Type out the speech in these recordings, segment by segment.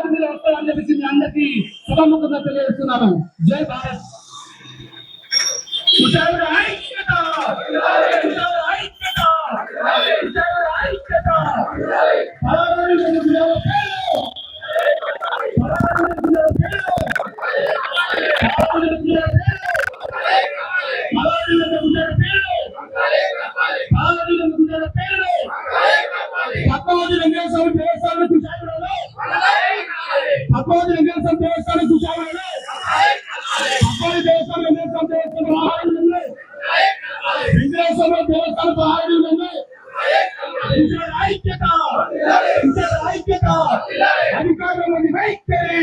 ఏర్పాటు మీద వస్తారని చెప్పేసి మీ అందరికీ సభాముఖంగా తెలియజేస్తున్నాను. జై భారత్. కుషాలుడు ఐక్యత. కుషాలుడు ఐక్యత కుషాలుడు ఐక్యత పలానాడు గుజరాల పేరు పలానాడు గుజరాల పేరు పలానాడు గుజరాల పేరు పలానాడు గుజరాల పేరు పలానాడు గుజరాల పేరు పద్మావతి వెంకటేశ్వర దేవస్థానం కుషాలుడు పద్మావతి వెంకటేశ్వర దేవస్థానం కుషాలుడు పద్మావతి దేవస్థానం వెంకటేశ్వర దేవస్థానం మహారాజులు వెంకటేశ్వర దేవస్థానం మహారాజులు విజయ ఐక్యత విజయ ఐక్యత అధికారంలోని వైఖరి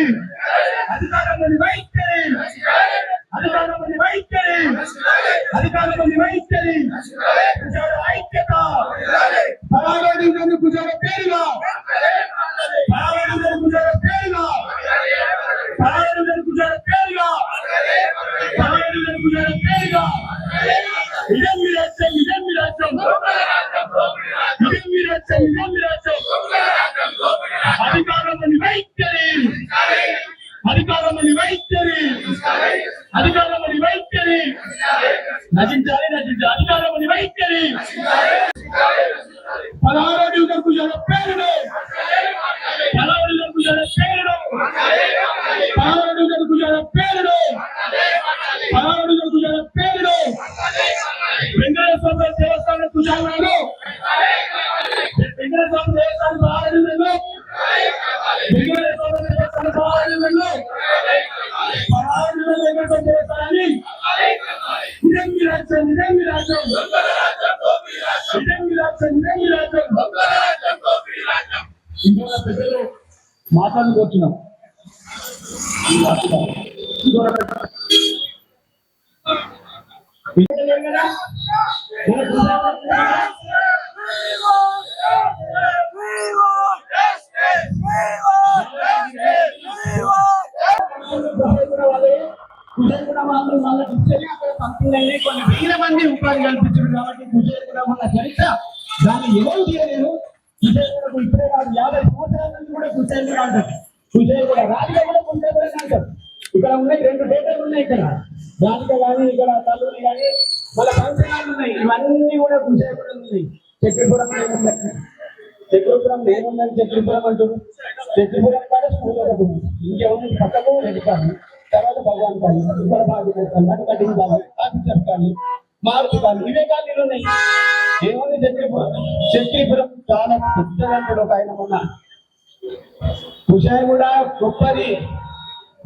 అధికారంలోని వైఖరి అధికారంలోని వైఖరి అధికారంలోని వైఖరి విజయ ఐక్యత పరాగడించండి కుజాల పేరుగా పరాగడించండి కుజాల పేరుగా పరాగడించండి కుజాల పేరుగా పరాగడించండి కుజాల పేరుగా ఇదే మీ రాజ్యం ఇదే మీ రాజ్యం ఇదే మీ రాజ్యం ఇదే మీ రాజ్యం అధికారంలోని వైఖరి అధికారంలోని వైఖరి అధికారంలోని వైఖరి నశించాలి నశించాలి అధికారం వైఖరి పదహారో డివిజన్ కుజాల మాట్లాడుకుంటున్నాం కొన్ని వేల మంది ఉపాధి కల్పించారు కాబట్టి గుజరాత్ కూడా ఉన్న చరిత్ర దాన్ని ఎవరు చేయలేరు? కుజేంద్రకు ఇప్పుడే కాదు యాభై సంవత్సరాల నుంచి కూడా కుజేంద్ర అంటారు. కుజేంద్ర రాజుగా కూడా కుజేంద్ర అంటారు ఇక్కడ ఉన్నాయి రెండు డేటాలు ఉన్నాయి ఇక్కడ. రాజుగా కానీ ఇక్కడ తల్లుని కానీ వాళ్ళ పంచనాలు ఉన్నాయి. ఇవన్నీ కూడా కుజేంద్ర ఉన్నాయి. చక్రపురం ఏముంది చక్రపురం ఏముందని చక్రపురం అంటారు? చక్రపురం కాడ స్కూల్ ఒకటి ఉంది. పక్కకు రెడ్డి తర్వాత భగవాన్ కానీ ఇక్కడ భాగ్యం కానీ కటింగ్ కానీ ఆఫీసర్ కానీ మారుతి ఇవే కానీ ఉన్నాయి. ఏముంది చక్రపురం? చక్రపురం చాలా పెద్దదంటాడు ఒక ఆయన మొన్న విషయం కూడా గొప్పది.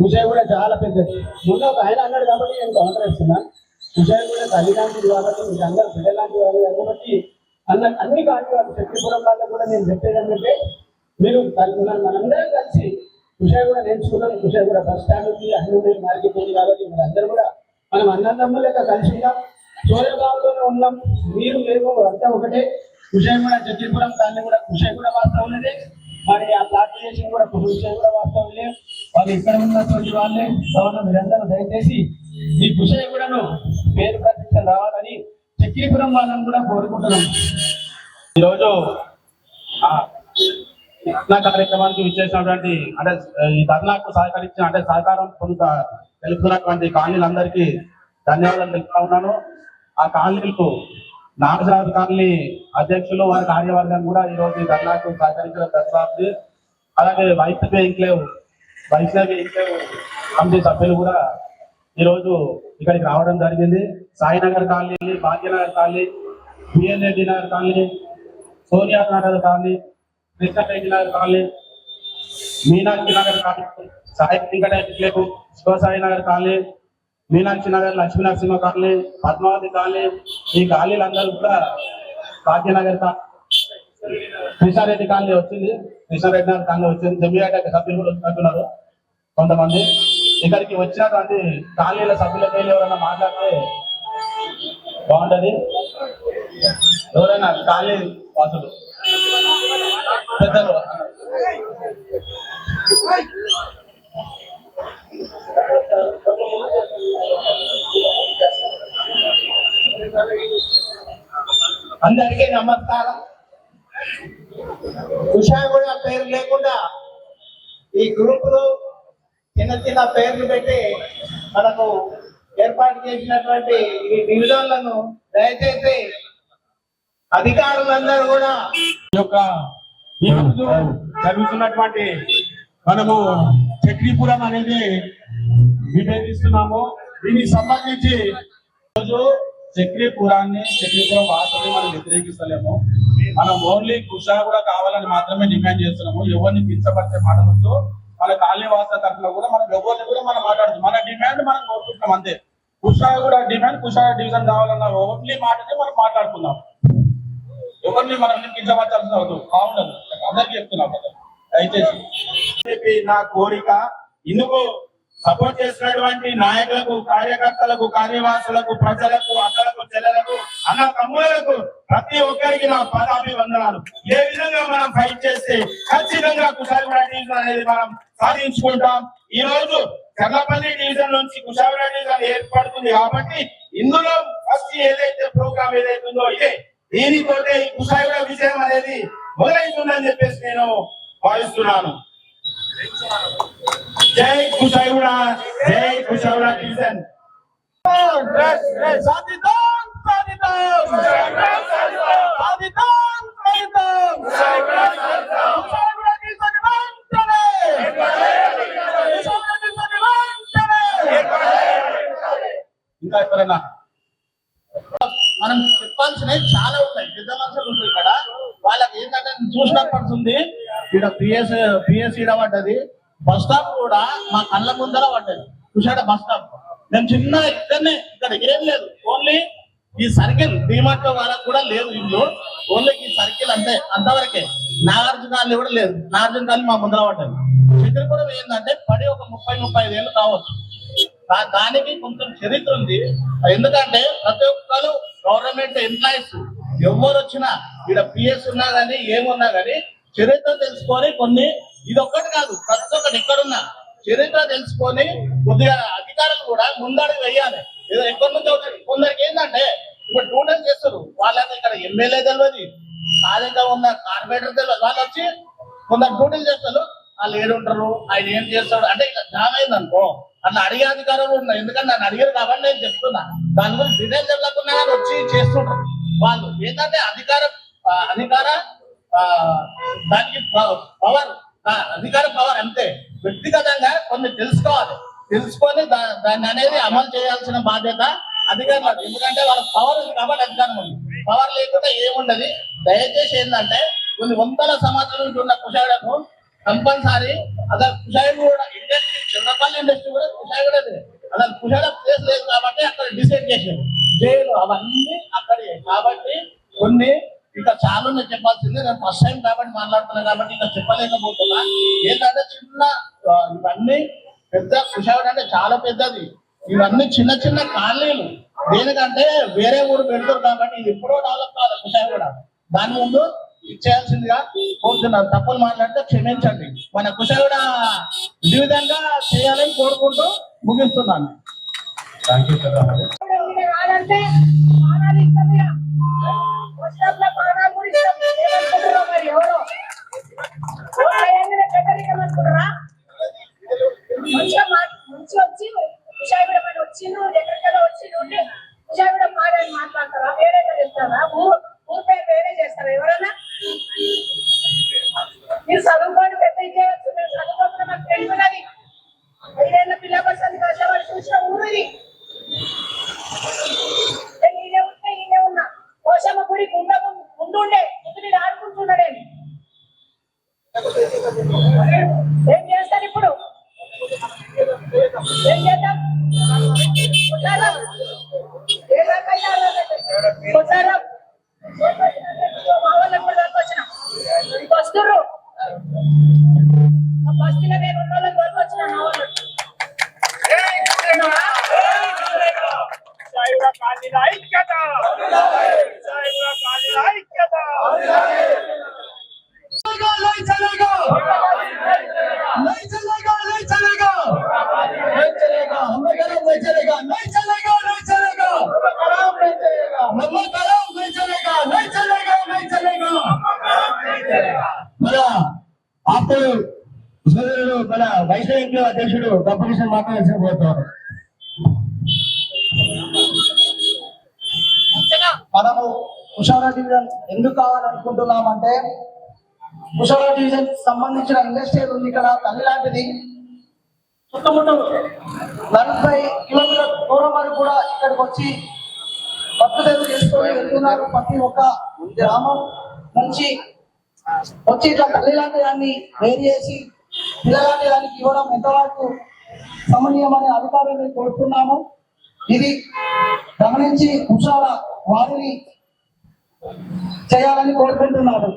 విషయం కూడా చాలా పెద్దది. ముందు ఒక ఆయన అన్నాడు కాబట్టి నేను కౌంటర్ ఇస్తున్నాను విషయం కూడా తల్లి లాంటిది కాబట్టి మీకు అందరూ బిడ్డలాంటి వాళ్ళు కాబట్టి అన్న అన్ని కాంటివాళ్ళు శక్తిపురం చక్రపురం కూడా నేను చెప్పేది ఏంటంటే మీరు మనందరం కలిసి విషయం కూడా నేర్చుకున్నాం. విషయం కూడా బస్ స్టాండ్కి అన్ని ఉన్నాయి మార్కెట్ ఉంది కాబట్టి మీరు అందరూ కూడా మనం అన్నదమ్ములు లెక్క కలిసి ఉన్నాం. సూర్యబాబులోనే ఉన్నాం. మీరు మేము అంతా ఒకటే. విషయం కూడా చక్రపురం దాన్ని కూడా విషయం కూడా వాస్తవం ఉన్నదే. మరి ఆ ప్లాంటేషన్ కూడా విషయం కూడా వాస్తవం లేదు వాళ్ళు ఇక్కడ ఉన్నటువంటి వాళ్ళే కావున మీరందరూ దయచేసి ఈ విషయం కూడాను పేరు ప్రతిష్ట రావాలని చక్రీపురం వాళ్ళని కూడా కోరుకుంటున్నాం. ఈరోజు ఆ, ధర్నా కార్యక్రమానికి విచ్చేసినటువంటి అంటే ఈ ధర్నాకు సహకరించిన అంటే సహకారం పొందుత తెలుపుతున్నటువంటి కాలనీలందరికీ ధన్యవాదాలు తెలుపుతా ఉన్నాను. ఆ కాలనీలకు నాగరాజు కాలనీ అధ్యక్షులు వారి కార్యవర్గం కూడా ఈ రోజు ఈ ధర్నాకు సహకరించిన దర్శనార్థి అలాగే YCP enclave YCP enclave committee సభ్యులు కూడా ఈరోజు ఇక్కడికి రావడం జరిగింది. Sainagar colony Bhagyanagar colony BL Reddy Nagar colony Sonia Nagar colony Krishnareddy Nagar colony Meenakshi Nagar colony Sai Venkateswara Sivasai Nagar colony Meenakshi Nagar Lakshmi Narasimha colony Padmavathi colony ఈ కాలనీలందరూ కూడా Bhagyanagar Krishna Reddy colony వచ్చింది. కృష్ణారెడ్డి నగర్ కాలనీ వచ్చింది. జమియాట సభ్యులు కూడా వచ్చినట్టున్నారు కొంతమంది. ఇక్కడికి వచ్చినటువంటి కాలనీల సభ్యుల పేరు ఎవరైనా మాట్లాడితే బాగుంటది. ఎవరైనా కాలనీ వాసులు పెద్దలు. అందరికీ నమస్కారం. ఉషా కూడా పేరు లేకుండా ఈ గ్రూపులు చిన్న చిన్న పేర్లు పెట్టి మనకు ఏర్పాటు చేసినటువంటి ఈ డివిజన్లను దయచేసి అధికారులందరూ కూడా ఈ యొక్క జరుగుతున్నటువంటి మనము చక్రీపురం అనేది విభేదిస్తున్నాము దీనికి సంబంధించి రోజు చక్రీపురాన్ని చక్రీపురం వాసుని మనం వ్యతిరేకిస్తలేము. మనం ఓన్లీ కుషా కూడా కావాలని మాత్రమే డిమాండ్ చేస్తున్నాము. ఎవరిని కించపరిచే మాటలతో మన కాలనీ తరఫున కూడా మనం ఎవరిని కూడా మనం మాట్లాడుతున్నాం. మన డిమాండ్ మనం కోరుకుంటున్నాం అంతే. కుషా కూడా డిమాండ్ కుషా డివిజన్ కావాలన్న ఓన్లీ మాటనే మనం మాట్లాడుకుందాం. ఎవరిని మనం కించపరచాల్సిన అవసరం బాగుండదు అందరికీ చెప్తున్నాం. కదా దయచేసి. చెప్పి నా కోరిక. ఇందుకు సపోర్ట్ చేసినటువంటి నాయకులకు కార్యకర్తలకు కార్యవాసులకు ప్రజలకు అక్కలకు చెల్లెలకు అన్న తమ్ములకు ప్రతి ఒక్కరికి నా పదాభివందనాలు. ఏ విధంగా మనం ఫైట్ చేస్తే ఖచ్చితంగా కుషాలగూడ డివిజన్ అనేది మనం సాధించుకుంటాం. ఈ రోజు చెర్లపల్లి డివిజన్ నుంచి కుషాలగూడ డివిజన్ ఏర్పడుతుంది కాబట్టి ఇందులో ఫస్ట్ ఏదైతే ప్రోగ్రామ్ ఏదైతే ఉందో ఇదే. దీనితోటే ఈ కుషాయిగూడ విజయం అనేది మొదలైతుందని చెప్పేసి నేను భావిస్తున్నాను. జై కుషాయిగూడ జై కుషాయిగూడ డివిజన్ సాధిద్దాం సాధిద్దాం సాధిద్దాం ఇంకా ఎవరైనా మనం చెప్పాల్సినవి చాలా ఉన్నాయి. పెద్ద మనుషులు ఉంటారు ఇక్కడ. వాళ్ళకి ఏంటంటే చూసినప్పటి ఉంది ఇక్కడ పిఎస్ పిఎస్ ఈడ పడ్డది. బస్ స్టాప్ కూడా మా కళ్ళ ముందర పడ్డది. చూసాడ బస్ స్టాప్? మేము చిన్న ఇక్కడనే ఇక్కడ ఏం లేదు. ఓన్లీ ఈ సర్కిల్ డిమార్ట్ వరకు కూడా లేదు ఇల్లు. ఓన్లీ ఈ సర్కిల్ అంతే. అంతవరకే. నాగార్జున కాలనీ కూడా లేదు. నాగార్జున కాలనీ మా ముందర పడ్డది. చిత్రపురం ఏంటంటే పడి ఒక ముప్పై ముప్పై ఐదు కావచ్చు. దానికి కొంచెం చరిత్ర ఉంది. ఎందుకంటే ప్రతి ఒక్కరు గవర్నమెంట్ ఎంప్లాయీస్. ఎవరు వచ్చినా ఇక్కడ పిఎస్ ఉన్నా కానీ ఏమున్నా కానీ చరిత్ర తెలుసుకొని కొన్ని ఇది ఒక్కటి కాదు ప్రతి ఒక్కటి ఎక్కడున్నా చరిత్ర తెలుసుకొని కొద్దిగా అధికారులు కూడా ముందడుగు వేయాలి. ఏదో ఎక్కడి నుంచి అవుతుంది కొందరికి ఏంటంటే ఇప్పుడు టూడెన్స్ చేస్తారు వాళ్ళకి ఇక్కడ ఎమ్మెల్యే తెలియదు స్థానికంగా ఉన్న కార్పొరేటర్ తెలియదు వాళ్ళు వచ్చి కొందరు డ్యూటీలు చేస్తారు. వాళ్ళు ఏడుంటారు ఆయన ఏం చేస్తాడు? అంటే ఇట్లా జామ్ అయింది అనుకో అట్లా అడిగే అధికారం ఉన్నాయి ఎందుకంటే నన్ను అడిగారు కాబట్టి నేను చెప్తున్నా. దాని గురించి డిటైల్ చెప్పకుండా వచ్చి చేస్తుంటారు. వాళ్ళు ఏంటంటే అధికార అధికార దానికి పవర్ అధికార పవర్ అంతే. వ్యక్తిగతంగా కొన్ని తెలుసుకోవాలి. తెలుసుకొని దా- దాన్ని అనేది అమలు చేయాల్సిన బాధ్యత అధికారులు ఎందుకంటే వాళ్ళ పవర్ ఉంది కాబట్టి అధికారం ఉంది. పవర్ లేకుండా ఏముండదు. దయచేసి ఏంటంటే కొన్ని వందల సంవత్సరాల నుంచి ఉన్న కుషాయుడకు కంపల్సరీ అసలు కుషాయుడు కూడా ఇండస్ట్రీ చిన్నపల్లి ఇండస్ట్రీ కూడా కుషాయుడే అసలు కుషాయుడ ప్లేస్ లేదు కాబట్టి అక్కడ డిసైడ్ చేశారు. జైలు అవన్నీ అక్కడే. కాబట్టి కొన్ని ఇక చాలా ఉన్నాయి చెప్పాల్సింది నేను ఫస్ట్ టైం కాబట్టి మాట్లాడుతున్నా కాబట్టి ఇంకా చెప్పలేకపోతున్నా. ఏంటంటే చిన్న ఇవన్నీ పెద్ద కుషాయుడు అంటే చాలా పెద్దది. ఇవన్నీ చిన్న చిన్న కాలనీలు దేనికంటే వేరే ఊరు పెడతారు కాబట్టి ఇది ఎప్పుడో డెవలప్ కావాలి కుషాయుడు దాని ముందు ఇచ్చేయాల్సిందిగా కోరుతున్నాను. తప్పులు మాట్లాడితే క్షమించండి. మన కుషాయుడ ఈ విధంగా చేయాలని కోరుకుంటూ ముగిస్తున్నాను. థ్యాంక్ యూ pues la అధ్యక్షుడు కంపెనీషన్ మాట్లాడాల్సిన పోతున్నారు మనము కుషారా డివిజన్ ఎందుకు కావాలనుకుంటున్నామంటే కుషారా డివిజన్ సంబంధించిన ఇండస్ట్రియల్ ఉంది ఇక్కడ తల్లి లాంటిది చుట్టుముట్టు నలభై కిలోమీటర్ల దూరం వరకు కూడా ఇక్కడికి వచ్చి భక్తులు చేసుకొని వెళ్తున్నారు ప్రతి ఒక్క గ్రామం నుంచి. వచ్చి ఇట్లా తల్లి లాంటి దాన్ని వేరు చేసి పిల్లలాంటి దానికి ఇవ్వడం ఎంతవరకు సమన్వయమని అధికారులను కోరుతున్నాము. ఇది గమనించి కుషాల వారిని చేయాలని కోరుకుంటున్నాను.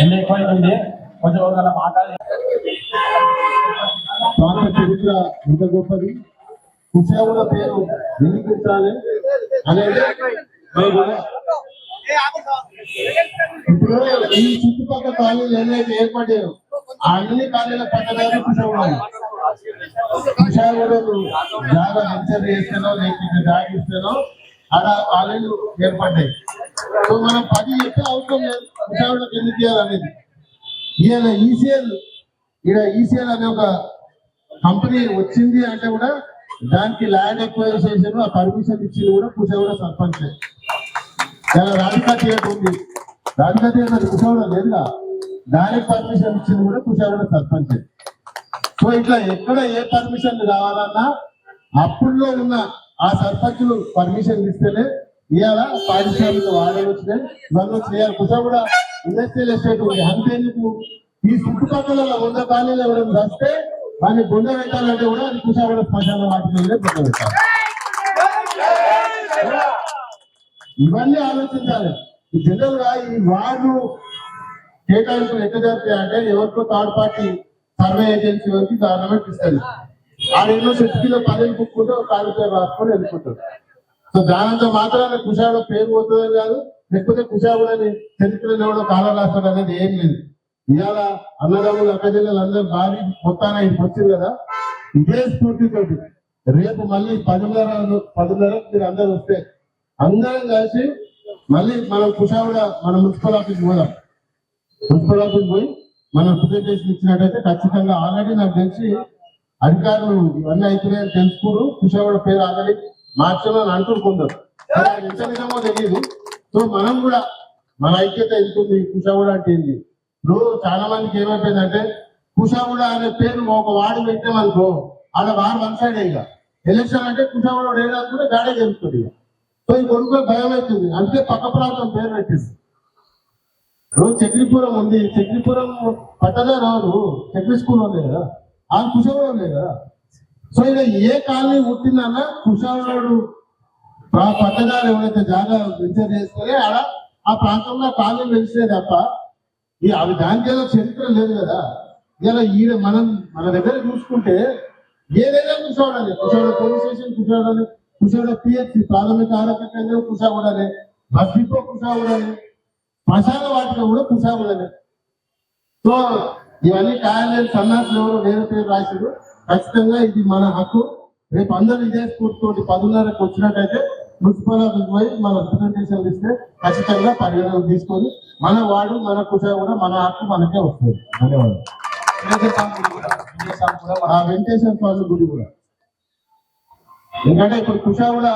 ఎన్ని కొంచెం మాట్లాడి. ప్రాంత చరిత్ర ఎంత గొప్పది? కుషావుల పేరు ఎందుకు పెట్టాలి అనేది ఇప్పుడు ఈ చుట్టుపక్కల కాలేజీలు ఏదైతే ఏర్పడాయో ఆ అన్ని కాలేజీల పట్టణాలు కుషావులు కుషావులు జాగా వెంచర్ చేస్తానో లేకపోతే జాగిస్తానో అలా ఆడ కాలేజీలు ఏర్పడ్డాయి. సో మనం పది చెప్తే అవసరం లేదు. కుషావులకు ఎందుకు చేయాలనేది. ఈయన ఈసీఎల్ ఈడ ఈసీఎల్ అనే ఒక కంపెనీ వచ్చింది అంటే కూడా దానికి ల్యాండ్ ఎక్వైజేషన్ ఆ పర్మిషన్ ఇచ్చింది కూడా కుషావుడ సర్పంచ్. చాలా రాధికా థియేటర్ ఉంది. రాధికా థియేటర్ కుషావుడ లేదుగా దానికి పర్మిషన్ ఇచ్చింది కూడా కుషావుడ సర్పంచ్. సో ఇట్లా ఎక్కడ ఏ పర్మిషన్ కావాలన్నా అప్పుడులో ఉన్న ఆ సర్పంచులు పర్మిషన్ ఇస్తేనే ఇవాళ పారిశ్రామిక వాడలు వచ్చినాయి. ఇవన్నీ వచ్చినాయి. కుషావుడ ఇండస్ట్రియల్ ఎస్టేట్ ఉంది. అంతేందుకు? ఈ చుట్టుపక్కల వంద కాలేజీలు ఎవరైనా వస్తే దాన్ని గుండె పెట్టాలంటే కూడా అది కుషావుడ శ్మశాన వాటిలోనే గుండె పెట్టాలి. ఇవన్నీ ఆలోచించాలి. ఈ జనరల్గా ఈ వార్డు కేటాయింపులు ఎక్కడ జరుగుతాయి అంటే ఎవరికో థర్డ్ పార్టీ సర్వే ఏజెన్సీ వచ్చి గవర్నమెంట్ ఇస్తుంది ఆ ఎన్నో చెట్టుకిలో పదవి కుక్కుంటూ కాలు పేరు రాసుకొని వెళ్ళిపోతారు. సో దానంతో మాత్రాన కుషావుడ పేరు పోతుందని కాదు లేకపోతే కుషావుడని చరిత్రలో ఎవడో కాలం రాస్తాడు అనేది ఏం లేదు. ఇవాళ అన్నదమ్ములు అక్కజల్లు అందరూ భారీ మొత్తాన వచ్చింది కదా? ఇదే స్ఫూర్తితోటి. రేపు మళ్ళీ పదిన్నర పదిన్నర మీరు అందరూ వస్తే అందరం కలిసి మళ్ళీ మనం కుషావుడ మన మున్సిపల్ ఆఫీస్ పోదాం. మున్సిపల్ ఆఫీస్ పోయి మనం ప్రెజెంటేషన్ ఇచ్చినట్టయితే ఖచ్చితంగా ఆల్రెడీ నాకు తెలిసి అధికారులు ఇవన్నీ అవుతున్నాయని తెలుసుకోరు కుషావుడ పేరు ఆల్రెడీ మార్చాలని అంటుకుంటారు ఎంత నిజమో తెలియదు. సో మనం కూడా మన ఐక్యత ఎందుకుంది? కుషావుడ అంటే ఏంది? ఇప్పుడు చాలా మందికి ఏమైపోయిందంటే కుషావుడ అనే పేరు ఒక వాడు పెట్టామనుకో ఆడ వాడు వన్ సైడ్ ఇక. ఎలక్షన్ అంటే కుషాముడు వేయడానికి కూడా గాడే జరుగుతుంది ఇక. సో ఈ కొడుకు భయం అవుతుంది. అందుకే పక్క ప్రాంతం పేరు పెట్టింది. రోజు చక్రిపురం ఉంది. చక్రిపురం పట్టదారు రాదు. చక్రి స్కూల్ ఉంది కదా. ఆ కుషావుడు ఉంది కదా. సో ఇక ఏ కాలనీ పుట్టిందన్నా కుషాముడు ఆ పట్టదారు ఎవరైతే జాగా వెంచర్ చేసుకుని ఆడ ఆ ప్రాంతంలో కాలనీ వెలిసినాయి తప్ప ఈ అవి దానికి చరిత్ర లేదు కదా. ఇలా ఈడ మనం మన దగ్గర చూసుకుంటే ఏదైనా కూర్చోవడాలి కుషావుడ పోలీస్ స్టేషన్ కుషావుడని? కుషావుడ పిహెచ్సి ప్రాథమిక ఆరోగ్య కేంద్రం కుసాగూడాలి బస్ డిపో కుసాగూడాలి శ్మశాన వాటిలో కూడా కుసాగూడాలి సో ఇవన్నీ కాయలేదు సన్నాసులు ఎవరు వేరే పేరు రాశారు ఖచ్చితంగా ఇది మన హక్కు. రేపు అందరూ ఇదే స్ఫూర్తితోటి పదున్నరకు వచ్చినట్టయితే మున్సిపల్ ఆఫీస్ పోయి మన రిప్రజెంటేషన్ ఇస్తే ఖచ్చితంగా పరిగణన తీసుకొని మన వాడు మన కుషా కూడా మన హక్కు మనకే వస్తుంది. ధన్యవాదాలు. ఆ వెంకటేశ్వర స్వామి గుడి కూడా. ఎందుకంటే ఇప్పుడు కుషా కూడా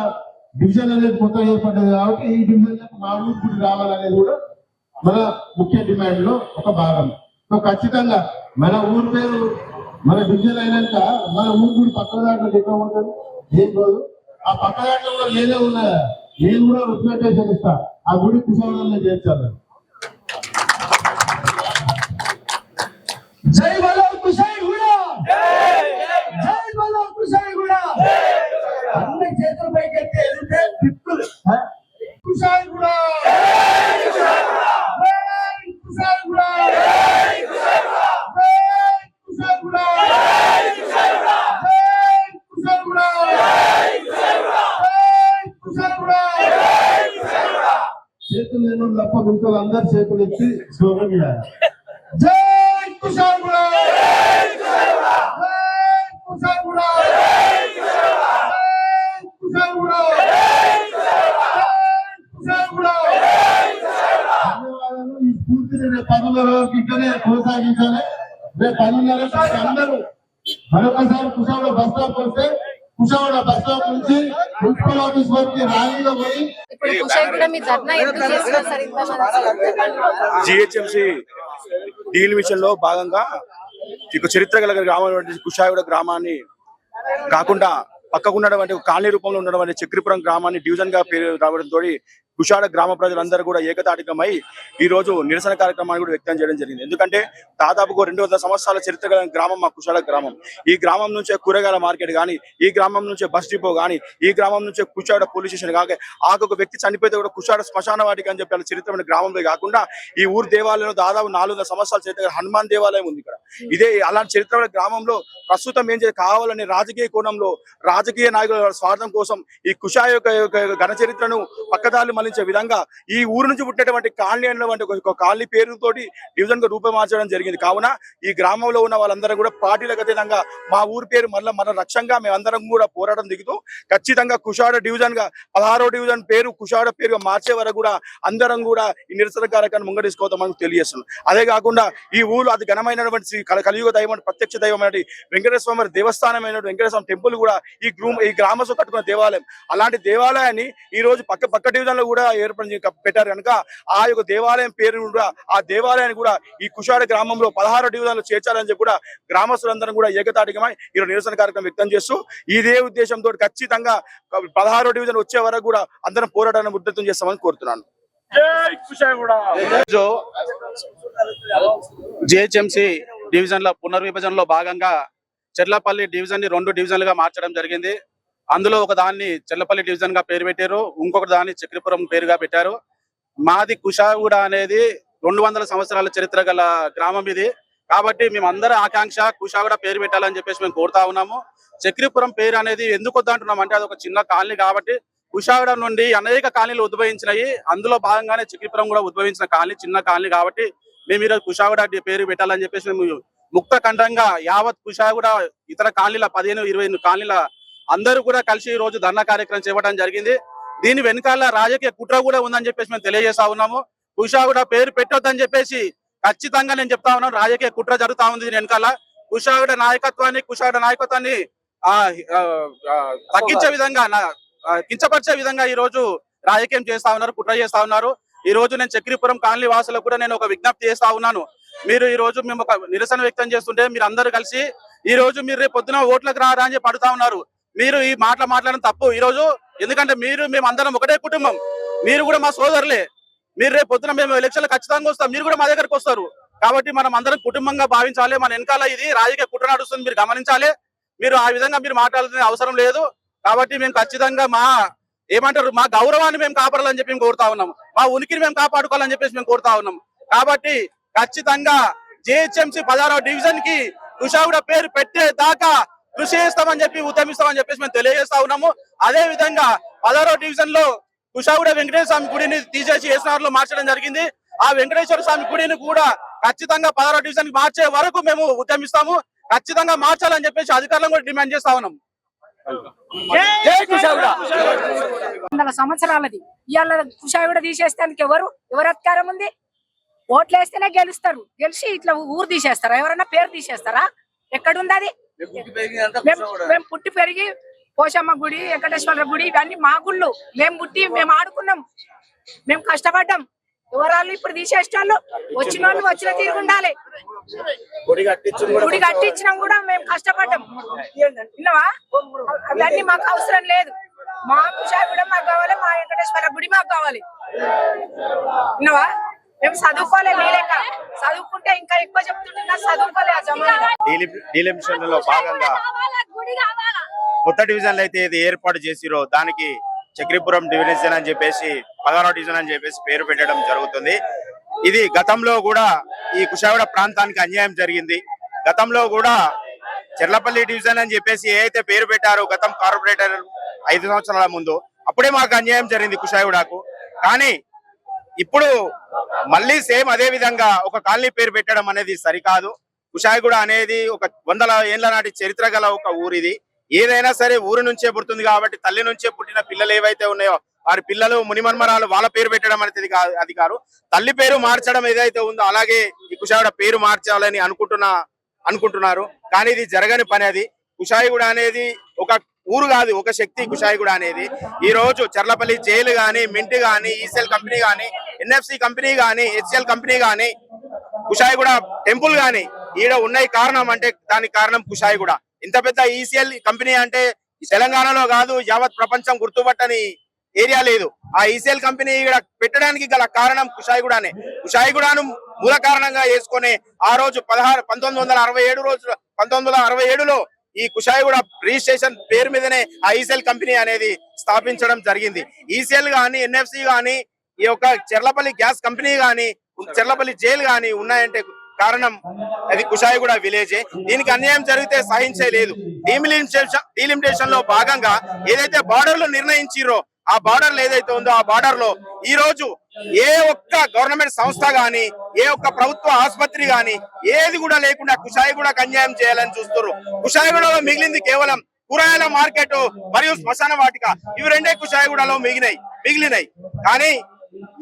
డివిజన్ అనేది కొత్తగా ఏర్పడ్డది కాబట్టి ఈ డివిజన్ మా ఊరు గుడి రావాలనేది కూడా మన ముఖ్య డిమాండ్లో ఒక భాగం. సో ఖచ్చితంగా మన ఊరు పేరు మన డివిజన్ అయినాక మన ఊరు గుడి పక్క దాంట్లో ఎక్కడ ఉంటుంది? ఏం రోజు ఆ పక్క దాంట్లో కూడా నేనే ఉన్నా. నేను కూడా రిప్రజెంటేషన్ ఇస్తా. ఆ గుడి కుషాలను చేర్చాలి. జై బలో కుషాయి కూడా జై బలో కుషాయి కూడా అన్ని చేతుల పైకి ఎత్తే ఎదిగితే తిప్పులు కుషాయి కూడా యువకులు అందరు చేతులు ఎత్తి స్లోగన్ జై కుషాల్ రేపు పనుల రోజుకి అందరూ మరొకసారి కుషాలు బస్తా జిహెచ్ఎంసి డీల్ విషయంలో భాగంగా ఇక చరిత్ర గల గ్రామం కుషాయిగూడ గ్రామాన్ని కాకుండా పక్కకున్నటువంటి ఒక కాలనీ రూపంలో ఉన్నటువంటి చక్రిపురం గ్రామాన్ని డివిజన్గా పేరు రావడంతో కుషాడ గ్రామ ప్రజలందరూ కూడా ఏకతాటికమై ఈ రోజు నిరసన కార్యక్రమాన్ని కూడా వ్యక్తం చేయడం జరిగింది. ఎందుకంటే దాదాపుగా రెండు వందల సంవత్సరాల చరిత్ర గల గ్రామం మా కుషాడ గ్రామం. ఈ గ్రామం నుంచే కూరగాయల మార్కెట్ కానీ ఈ గ్రామం నుంచే బస్ డిపో కానీ ఈ గ్రామం నుంచే కుషాడ పోలీస్ స్టేషన్ కాక ఆకొక వ్యక్తి చనిపోతే కూడా కుషాడ శ్మశాన వాటికి అని చెప్పి అలా చరిత్రమైన గ్రామంలో కాకుండా ఈ ఊరు దేవాలయంలో దాదాపు నాలుగు వందల సంవత్సరాల చరిత్ర హనుమాన్ దేవాలయం ఉంది ఇక్కడ. ఇదే అలాంటి చరిత్రమైన గ్రామంలో ప్రస్తుతం ఏం చేయాలి? కావాలని రాజకీయ కోణంలో రాజకీయ నాయకుల స్వార్థం కోసం ఈ కుషాయ యొక్క ఘన చరిత్రను పక్కదారి మళ్ళించే విధంగా ఈ ఊరు నుంచి పుట్టినటువంటి కాలనీ అనేటువంటి ఒక- కాలనీ పేరుతోటి డివిజన్గా రూపమార్చడం జరిగింది. కావున ఈ గ్రామంలో ఉన్న వాళ్ళందరూ కూడా పార్టీలకు అతీతంగా మా ఊరు పేరు మళ్ళీ మన లక్ష్యంగా మేమందరం కూడా పోరాటం దిగుతూ ఖచ్చితంగా కుషాడ డివిజన్గా పదహారో డివిజన్ పేరు కుషాడ పేరుగా మార్చే వరకు కూడా అందరం కూడా ఈ నిరసన కార్యక్రమం ముంగడీసుకోవతామని తెలియజేస్తున్నాం. అదే కాకుండా ఈ ఊరు అతి ఘనమైనటువంటి శ్రీ కలియుగ దైవం ప్రత్యక్ష దైవం వెంకటేశ్వర దేవస్థానం అయినటువంటి వెంకటేశ్వర టెంపుల్ కూడా ఈ గ్రూమ్ ఈ గ్రామసు కట్టుకున్న దేవాలయం. అలాంటి దేవాలయాన్ని ఈ రోజు పక్క పక్క డివిజన్లో కూడా ఏర్పడి పెట్టారు కనుక ఆ యొక్క దేవాలయం పేరు కూడా ఆ దేవాలయాన్ని కూడా ఈ కుషాడ గ్రామంలో పదహారు డివిజన్లో చేర్చాలని చెప్పి కూడా గ్రామస్తులందరం కూడా ఏకతాటికమై ఈరోజు నిరసన కార్యక్రమం వ్యక్తం చేస్తూ ఇదే ఉద్దేశంతో ఖచ్చితంగా పదహారో డివిజన్ వచ్చే వరకు కూడా అందరం పోరాటాన్ని ఉద్ధృతం చేస్తామని కోరుతున్నాను. జిహెచ్ఎంసి డివిజన్లో పునర్విభజనలో భాగంగా చెర్లపల్లి డివిజన్ని రెండు డివిజన్లుగా మార్చడం జరిగింది. అందులో ఒక దాన్ని చెల్లపల్లి డివిజన్గా పేరు పెట్టారు. ఇంకొక దాన్ని చక్రపురం పేరుగా పెట్టారు. మాది కుషాగూడ అనేది రెండు వందల సంవత్సరాల చరిత్ర గల గ్రామం ఇది. కాబట్టి మేమందరం ఆకాంక్ష కుషాగూడ పేరు పెట్టాలని చెప్పేసి మేము కోరుతా ఉన్నాము. చక్రీపురం పేరు అనేది ఎందుకు వద్దంటున్నాం అంటే అది ఒక చిన్న కాలనీ కాబట్టి కుషాగూడ నుండి అనేక కాలనీలు ఉద్భవించినాయి. అందులో భాగంగానే చక్రీపురం కూడా ఉద్భవించిన కాలనీ చిన్న కాలనీ కాబట్టి మేము ఈరోజు కుషాగూడ పేరు పెట్టాలని చెప్పేసి మేము ముక్త ఖండంగా యావత్ కుషాగూడ ఇతర కాలనీల పదిహేను ఇరవై కాలనీల అందరూ కూడా కలిసి ఈ రోజు ధర్నా కార్యక్రమం చేపట్టడం జరిగింది. దీని వెనకాల రాజకీయ కుట్ర కూడా ఉందని చెప్పేసి మేము తెలియజేస్తా ఉన్నాము. కుషాగూడ పేరు పెట్టొద్దని చెప్పేసి ఖచ్చితంగా నేను చెప్తా ఉన్నాను. రాజకీయ కుట్ర జరుగుతా ఉంది దీని వెనకాల. కుషాగూడ నాయకత్వాన్ని కుషాగూడ నాయకత్వాన్ని ఆ తగ్గించే విధంగా కించపరిచే విధంగా ఈ రోజు రాజకీయం చేస్తా ఉన్నారు కుట్ర చేస్తా ఉన్నారు. ఈ రోజు నేను చక్రీపురం కాలనీ వాసులకు కూడా నేను ఒక విజ్ఞప్తి చేస్తా ఉన్నాను. మీరు ఈ రోజు మేము ఒక నిరసన వ్యక్తం చేస్తుంటే మీరు అందరూ కలిసి ఈ రోజు మీరు రేపు పొద్దున ఓట్లకు రారా అని చెప్పి అడుగుతా ఉన్నారు. మీరు ఈ మాటలు మాట్లాడడం తప్పు. ఈ రోజు ఎందుకంటే మీరు మేము అందరం ఒకటే కుటుంబం. మీరు కూడా మా సోదరులే. మీరు రేపు పొద్దున మేము ఎలక్షన్లు ఖచ్చితంగా వస్తాం. మీరు కూడా మా దగ్గరకు వస్తారు. కాబట్టి మనం అందరం కుటుంబంగా భావించాలి. మన వెనకాల ఇది రాజకీయ కుట్ర నడుస్తుంది. మీరు గమనించాలి. మీరు ఆ విధంగా మీరు మాట్లాడాల్సిన అవసరం లేదు. కాబట్టి మేము ఖచ్చితంగా మా ఏమంటారు మా గౌరవాన్ని మేము కాపాడాలని చెప్పి మేము కోరుతా ఉన్నాం. మా ఉనికిని మేము కాపాడుకోవాలని చెప్పేసి మేము కోరుతా ఉన్నాం. కాబట్టి ఖచ్చితంగా జేహెచ్ఎంసీ పదహారవ డివిజన్కి కుషాగూడ పేరు పెట్టే దాకా కృషి చేస్తామని చెప్పి ఉద్యమిస్తామని చెప్పేసి మేము తెలియజేస్తా ఉన్నాము. అదే విధంగా పదహారవ డివిజన్లో కుషాగూడ వెంకటేశ్వర స్వామి గుడిని తీసేసి ఏసునార్లో మార్చడం జరిగింది. ఆ వెంకటేశ్వర స్వామి గుడిని కూడా ఖచ్చితంగా పదహారవ డివిజన్ మార్చే వరకు మేము ఉద్యమిస్తాము ఖచ్చితంగా మార్చాలని చెప్పేసి అధికారులను కూడా డిమాండ్ చేస్తా ఉన్నాం జై కుషాగూడ. వందల సంవత్సరాలది. ఇవాళ కుషాయి కూడా తీసేస్తానికి ఎవరు ఎవరు అధికారం ఉంది? ఓట్లు వేస్తేనే గెలుస్తారు. గెలిచి ఇట్లా ఊరు తీసేస్తారా? ఎవరన్నా పేరు తీసేస్తారా? ఎక్కడుంది అది? మేము పుట్టి పెరిగి పోషమ్మ గుడి వెంకటేశ్వర గుడి ఇవన్నీ మా గుళ్ళు. మేము పుట్టి మేము ఆడుకున్నాం. మేము కష్టపడ్డాం. ఎవరాళ్ళు ఇప్పుడు తీసేసేవాళ్ళు? వచ్చిన వాళ్ళు వచ్చిన తీరు ఉండాలి. గుడి కట్టించినాం కూడా మేము కష్టపడ్డాం. విన్నావా? అవన్నీ మాకు అవసరం లేదు. మా కుషా కూడా మాకు కావాలి మా వెంకటేశ్వర గుడి మాకు కావాలి. విన్నావా? మేము చదువుకోలే మీ చదువుకుంటే ఇంకా ఎక్కువ చెప్తుంటున్నా చదువుకోలే ఆ లో భాగంగా కొత్త డివిజన్లు అయితే ఇది ఏర్పాటు చేసిరో దానికి చక్రీపురం డివిజన్ అని చెప్పేసి పదహారో డివిజన్ అని చెప్పేసి పేరు పెట్టడం జరుగుతుంది. ఇది గతంలో కూడా ఈ కుషావిడ ప్రాంతానికి అన్యాయం జరిగింది. గతంలో కూడా చెర్లపల్లి డివిజన్ అని చెప్పేసి ఏ అయితే పేరు పెట్టారో గతం కార్పొరేటర్ ఐదు సంవత్సరాల ముందు అప్పుడే మాకు అన్యాయం జరిగింది కుషాగూడకు కానీ ఇప్పుడు మళ్ళీ సేమ్ అదే విధంగా ఒక కాలనీ పేరు పెట్టడం అనేది సరికాదు. కుషాయిగూడ అనేది ఒక వందల ఏళ్ళ నాటి చరిత్ర గల ఒక ఊరిది. ఏదైనా సరే ఊరు నుంచే పుడుతుంది కాబట్టి తల్లి నుంచే పుట్టిన పిల్లలు ఏవైతే ఉన్నాయో వారి పిల్లలు మునిమన్మరాలు వాళ్ళ పేరు పెట్టడం అనేది కాదు అది కాదు. తల్లి పేరు మార్చడం ఏదైతే ఉందో అలాగే ఈ కుషాయిగూడ పేరు మార్చాలని అనుకుంటున్నా అనుకుంటున్నారు. కానీ ఇది జరగని పని అది. కుషాయిగూడ అనేది ఒక ఊరు కాదు ఒక శక్తి కుషాయిగూడ అనేది. ఈ రోజు చర్లపల్లి జైలు గాని మింట్ గాని ఈసీఎల్ కంపెనీ గాని ఎన్ఎఫ్సి కంపెనీ గాని హెచ్సిఎల్ కంపెనీ గాని కుషాయిగూడ టెంపుల్ గాని ఈడ ఉన్నాయి కారణం అంటే దానికి కారణం కుషాయిగూడ. ఇంత పెద్ద ఈసీఎల్ కంపెనీ అంటే తెలంగాణలో కాదు యావత్ ప్రపంచం గుర్తుపట్టని ఏరియా లేదు. ఆ ఈసీఎల్ కంపెనీ ఇక్కడ పెట్టడానికి గల కారణం కుషాయిగూడనే. కుషాయిగూడను మూల కారణంగా వేసుకొని ఆ రోజు పదహారు పంతొమ్మిది వందల అరవై ఏడు రోజు పంతొమ్మిది వందల అరవై ఏడులో ఈ కుషాయిగూడ రిజిస్ట్రేషన్ పేరు మీదనే ఆ ఈసీఎల్ కంపెనీ అనేది స్థాపించడం జరిగింది. ఈసీఎల్ గాని ఎన్ఎఫ్సి కానీ ఈ యొక్క చెర్లపల్లి గ్యాస్ కంపెనీ కానీ చెర్లపల్లి జైలు గాని ఉన్నాయంటే కారణం అది కుషాయిగూడ విలేజే. దీనికి అన్యాయం జరిగితే సహించలేదు డీలిమిటేషన్లో భాగంగా ఏదైతే బార్డర్లు నిర్ణయించిరో ఆ బార్డర్ ఏదైతే ఉందో ఆ బార్డర్లో ఈ రోజు ఏ ఒక్క గవర్నమెంట్ సంస్థ గాని ఏ ఒక్క ప్రభుత్వ ఆసుపత్రి గాని ఏది కూడా లేకుండా కుషాయిగూడ అన్యాయం చేయాలని చూస్తున్నారు కుషాయిగూడలో మిగిలింది కేవలం కూరగాయల మార్కెట్ మరియు శ్మశాన వాటిక. ఇవి రెండే కుషాయిగూడలో మిగిలినాయి మిగిలినాయి. కానీ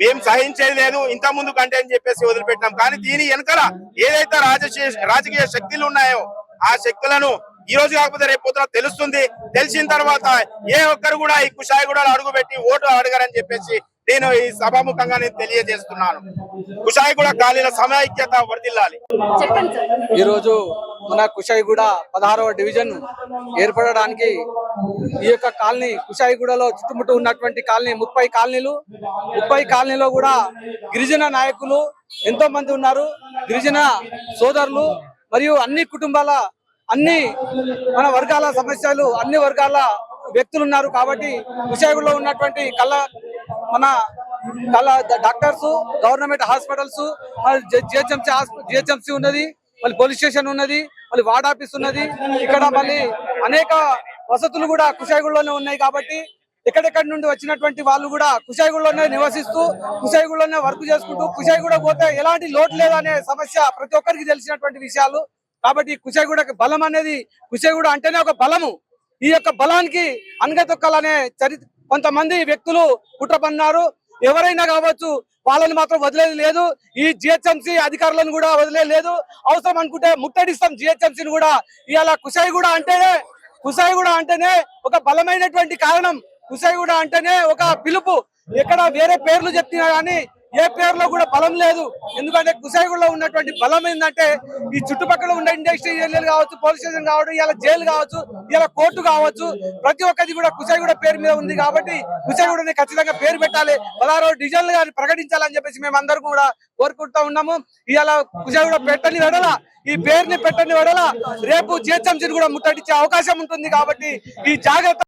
మేము సహించేది లేదు ఇంత ముందు కంటే అని చెప్పేసి వదిలిపెట్టినాం. కానీ దీని వెనకాల ఏదైతే రాజకీయ రాజకీయ శక్తులు ఉన్నాయో ఆ శక్తులను ఈ రోజు కాకపోతే రేపు పొద్దున తెలుస్తుంది. తెలిసిన తర్వాత ఏ ఒక్కరు కూడా ఈ కుషాయిగూడలో అడుగు పెట్టి ఓటు అడగరని చెప్పేసి నేను ఈ సభాముఖంగా నేను తెలియజేస్తున్నాను. కుషాయిగూడ ఖాళీల సమైక్యత వర్దిల్లాలి చెప్పండి సార్. ఈ రోజు మన కుషాయిగూడ పదహారవ డివిజన్ ఏర్పడడానికి ఈ యొక్క కాలనీ కుషాయిగూడలో చుట్టుముట్టు ఉన్నటువంటి కాలనీ ముప్పై కాలనీలు ముప్పై కాలనీలో కూడా గిరిజన నాయకులు ఎంతో మంది ఉన్నారు. గిరిజన సోదరులు మరియు అన్ని కుటుంబాల అన్ని మన వర్గాల సమస్యలు అన్ని వర్గాల వ్యక్తులు ఉన్నారు కాబట్టి విశాఖలో ఉన్నటువంటి కళ మన కళ doctors government hospitals G H M C G H M C ఉన్నది మళ్ళీ పోలీస్ స్టేషన్ ఉన్నది మళ్ళీ వార్డ్ ఆఫీస్ ఉన్నది. ఇక్కడ మళ్ళీ అనేక వసతులు కూడా కుషాయిగూడలోనే ఉన్నాయి కాబట్టి ఎక్కడెక్కడి నుండి వచ్చినటువంటి వాళ్ళు కూడా కుషాయిగూడలోనే నివసిస్తూ కుషాయిగూడలోనే వర్క్ చేసుకుంటూ కుషాయిగూడ పోతే ఎలాంటి లోటు లేదనే సమస్య ప్రతి ఒక్కరికి తెలిసినటువంటి విషయాలు. కాబట్టి కుషాయిగూడకి బలం అనేది కుషాయిగూడ అంటేనే ఒక బలము. ఈ యొక్క బలానికి అనగతొక్కాలనే చరి కొంతమంది వ్యక్తులు కుట్ర పన్నారు ఎవరైనా కావచ్చు వాళ్ళని మాత్రం వదిలేది లేదు. ఈ జిహెచ్ఎంసీ అధికారులను కూడా వదిలేదు లేదు. అవసరం అనుకుంటే ముట్టడిస్తాం జిహెచ్ఎంసీని కూడా. ఇవాళ కుషాయిగూడ అంటేనే కుషాయిగూడ అంటేనే ఒక బలమైనటువంటి కారణం. కుషాయిగూడ అంటేనే ఒక పిలుపు. ఎక్కడ వేరే పేర్లు చెప్తున్నా కానీ ఏ పేరులో కూడా బలం లేదు. ఎందుకంటే కుసాయిగూడలో ఉన్నటువంటి బలం ఏంటంటే ఈ చుట్టుపక్కల ఉన్న ఇండస్ట్రీ ఏరియాలు కావచ్చు పోలీస్ స్టేషన్ కావచ్చు ఇలా జైలు కావచ్చు ఇలా కోర్టు కావచ్చు ప్రతి ఒక్కటి కూడా కుసాయిగూడ పేరు మీద ఉంది కాబట్టి కుసాయిగూడని ఖచ్చితంగా పేరు పెట్టాలి. పదహారు డిజైన్లు కానీ ప్రకటించాలని చెప్పేసి మేము అందరూ కూడా కోరుకుంటా ఉన్నాము. ఇలా కుసాయిగూడ పెట్టని వెడల ఈ పేరుని పెట్టని వెడల రేపు జిహెచ్ఎంసీని కూడా ముట్టడించే అవకాశం ఉంటుంది కాబట్టి ఈ జాగ్రత్త